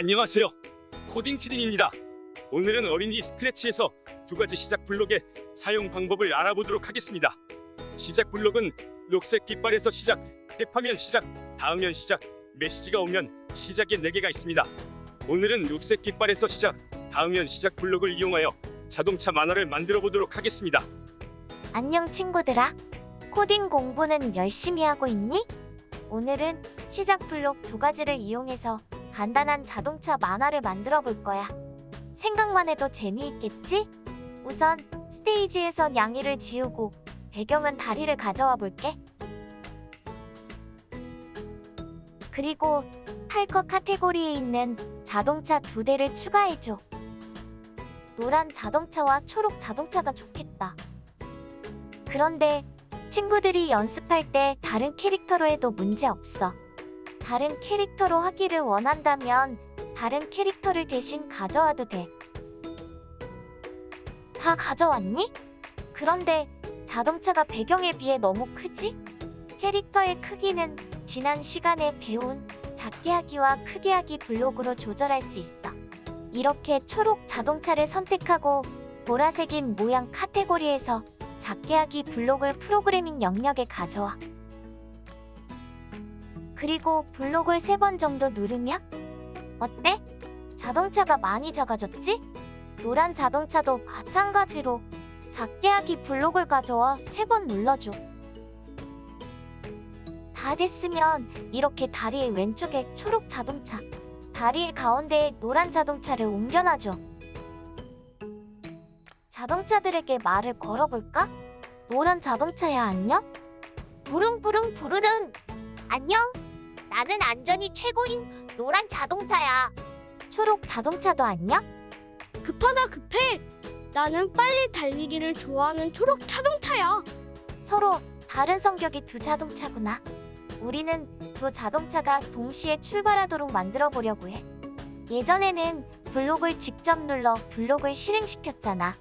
안녕하세요. 코딩 키딩입니다. 오늘은 어린이 스크래치에서 두 가지 시작 블록의 사용 방법을 알아보도록 하겠습니다. 시작 블록은 녹색 깃발에서 시작, 탭하면 시작, 닿으면 시작, 메시지가 오면 시작의 4개가 있습니다. 오늘은 녹색 깃발에서 시작, 닿으면 시작 블록을 이용하여 자동차 만화를 만들어 보도록 하겠습니다. 안녕 친구들아. 코딩 공부는 열심히 하고 있니? 오늘은 시작 블록 두 가지를 이용해서 간단한 자동차 만화를 만들어 볼 거야. 생각만 해도 재미있겠지? 우선 스테이지에선 양이를 지우고 배경은 다리를 가져와 볼게. 그리고 탈커 카테고리에 있는 자동차 두 대를 추가해줘. 노란 자동차와 초록 자동차가 좋겠다. 그런데 친구들이 연습할 때 다른 캐릭터로 해도 문제 없어. 다른 캐릭터로 하기를 원한다면 다른 캐릭터를 대신 가져와도 돼. 다 가져왔니? 그런데 자동차가 배경에 비해 너무 크지? 캐릭터의 크기는 지난 시간에 배운 작게 하기와 크게 하기 블록으로 조절할 수 있어. 이렇게 초록 자동차를 선택하고 보라색인 모양 카테고리에서 작게 하기 블록을 프로그래밍 영역에 가져와. 그리고 블록을 세 번 정도 누르면 어때? 자동차가 많이 작아졌지? 노란 자동차도 마찬가지로 작게 하기 블록을 가져와 세 번 눌러줘. 다 됐으면 이렇게 다리의 왼쪽에 초록 자동차, 다리의 가운데에 노란 자동차를 옮겨놔줘. 자동차들에게 말을 걸어볼까? 노란 자동차야 안녕? 부릉부릉 부르릉 안녕? 나는 안전이 최고인 노란 자동차야. 초록 자동차도 안녕? 급하다 급해. 나는 빨리 달리기를 좋아하는 초록 자동차야. 서로 다른 성격의 두 자동차구나. 우리는 두 자동차가 동시에 출발하도록 만들어 보려고 해. 예전에는 블록을 직접 눌러 블록을 실행시켰잖아.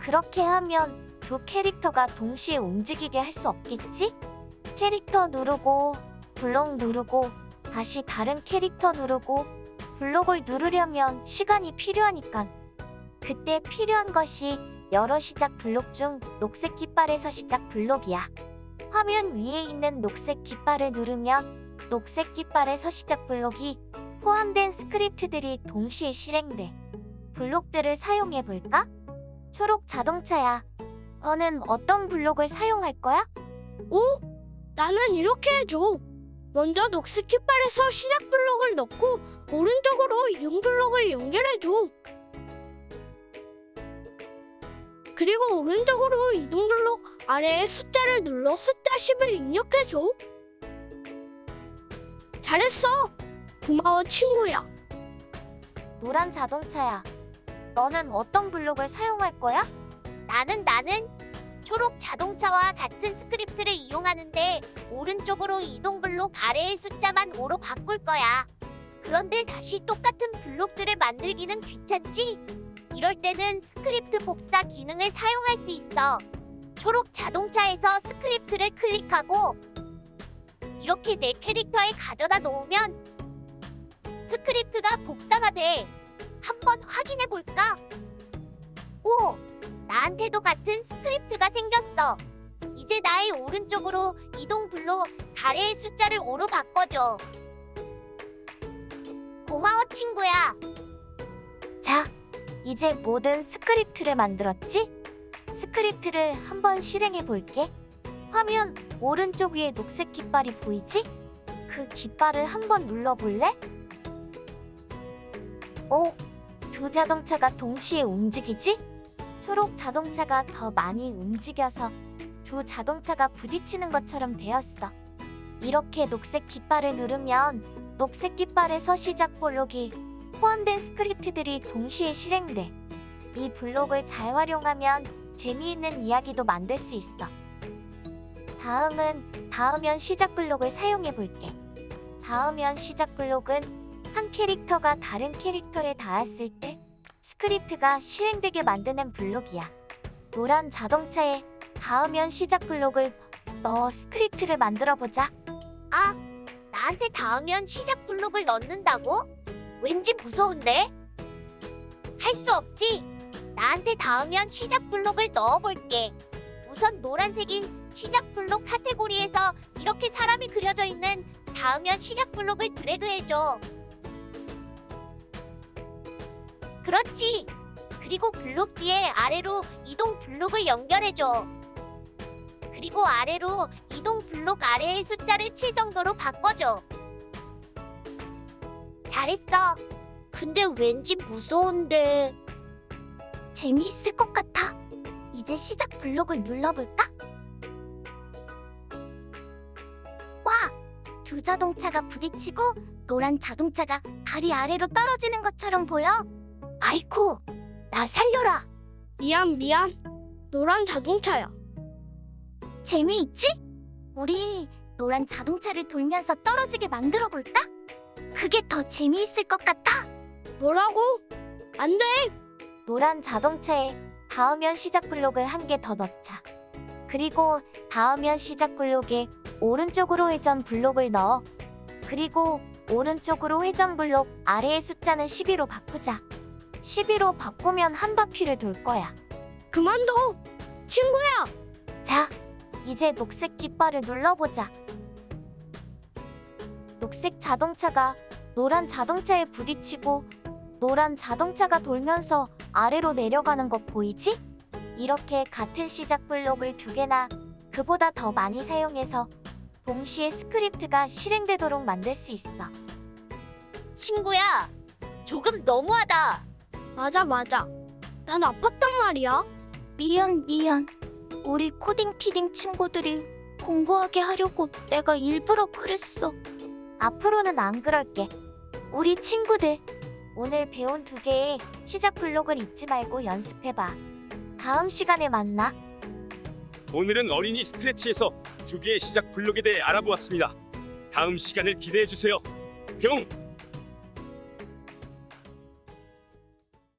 그렇게 하면 두 캐릭터가 동시에 움직이게 할 수 없겠지? 캐릭터 누르고 블록 누르고 다시 다른 캐릭터 누르고 블록을 누르려면 시간이 필요하니까 그때 필요한 것이 여러 시작 블록 중 녹색 깃발에서 시작 블록이야. 화면 위에 있는 녹색 깃발을 누르면 녹색 깃발에서 시작 블록이 포함된 스크립트들이 동시에 실행돼. 블록들을 사용해 볼까? 초록 자동차야. 너는 어떤 블록을 사용할 거야? 오, 나는 이렇게 해줘. 먼저 녹색 깃발에서 시작 블록을 넣고 오른쪽으로 이동 블록을 연결해줘. 그리고 오른쪽으로 이동 블록 아래에 숫자를 눌러 숫자 10을 입력해줘. 잘했어. 고마워 친구야. 노란 자동차야. 너는 어떤 블록을 사용할 거야? 나는 나는 초록 자동차와 같은 스크립트를 이용하는데 오른쪽으로 이동 블록 아래의 숫자만 5로 바꿀 거야. 그런데 다시 똑같은 블록들을 만들기는 귀찮지? 이럴 때는 스크립트 복사 기능을 사용할 수 있어. 초록 자동차에서 스크립트를 클릭하고 이렇게 내 캐릭터에 가져다 놓으면 스크립트가 복사가 돼. 한번 확인해 볼까? 오! 나한테도 같은 스크립트가 생겼어. 이제 나의 오른쪽으로 이동 블록 아래의 숫자를 5로 바꿔줘. 고마워 친구야. 자, 이제 모든 스크립트를 만들었지? 스크립트를 한번 실행해 볼게. 화면 오른쪽 위에 녹색 깃발이 보이지? 그 깃발을 한번 눌러볼래? 오, 두 자동차가 동시에 움직이지? 초록 자동차가 더 많이 움직여서 두 자동차가 부딪히는 것처럼 되었어. 이렇게 녹색 깃발을 누르면 녹색 깃발에서 시작 블록이 포함된 스크립트들이 동시에 실행돼. 이 블록을 잘 활용하면 재미있는 이야기도 만들 수 있어. 다음은 닿으면 시작 블록을 사용해 볼게. 닿으면 시작 블록은 한 캐릭터가 다른 캐릭터에 닿았을 때 스크립트가 실행되게 만드는 블록이야. 노란 자동차에 닿으면 시작 블록을 넣어 스크립트를 만들어 보자. 아, 나한테 닿으면 시작 블록을 넣는다고? 왠지 무서운데? 할 수 없지. 나한테 닿으면 시작 블록을 넣어볼게. 우선 노란색인 시작 블록 카테고리에서 이렇게 사람이 그려져 있는 닿으면 시작 블록을 드래그해줘. 그렇지. 그리고 블록 뒤에 아래로 이동 블록을 연결해줘. 그리고 아래로 이동 블록 아래의 숫자를 7 정도로 바꿔줘. 잘했어. 근데 왠지 무서운데. 재미있을 것 같아. 이제 시작 블록을 눌러볼까? 와! 두 자동차가 부딪히고 노란 자동차가 다리 아래로 떨어지는 것처럼 보여. 아이쿠, 나 살려라. 미안, 미안. 노란 자동차야. 재미있지? 우리 노란 자동차를 돌면서 떨어지게 만들어 볼까? 그게 더 재미있을 것 같아. 뭐라고? 안 돼. 노란 자동차에 닿으면 시작 블록을 한 개 더 넣자. 그리고 닿으면 시작 블록에 오른쪽으로 회전 블록을 넣어. 그리고 오른쪽으로 회전 블록 아래의 숫자는 12로 바꾸자. 12로 바꾸면 한 바퀴를 돌 거야. 그만둬. 친구야. 자, 이제 녹색 깃발을 눌러보자. 녹색 자동차가 노란 자동차에 부딪히고 노란 자동차가 돌면서 아래로 내려가는 것 보이지? 이렇게 같은 시작 블록을 두 개나 그보다 더 많이 사용해서 동시에 스크립트가 실행되도록 만들 수 있어. 친구야, 조금 너무하다. 맞아, 맞아. 난 아팠단 말이야. 미안, 미안. 우리 코딩 키딩 친구들이 공부하게 하려고 내가 일부러 그랬어. 앞으로는 안 그럴게. 우리 친구들, 오늘 배운 두 개의 시작 블록을 잊지 말고 연습해봐. 다음 시간에 만나. 오늘은 어린이 스크래치에서 두 개의 시작 블록에 대해 알아보았습니다. 다음 시간을 기대해 주세요. 병!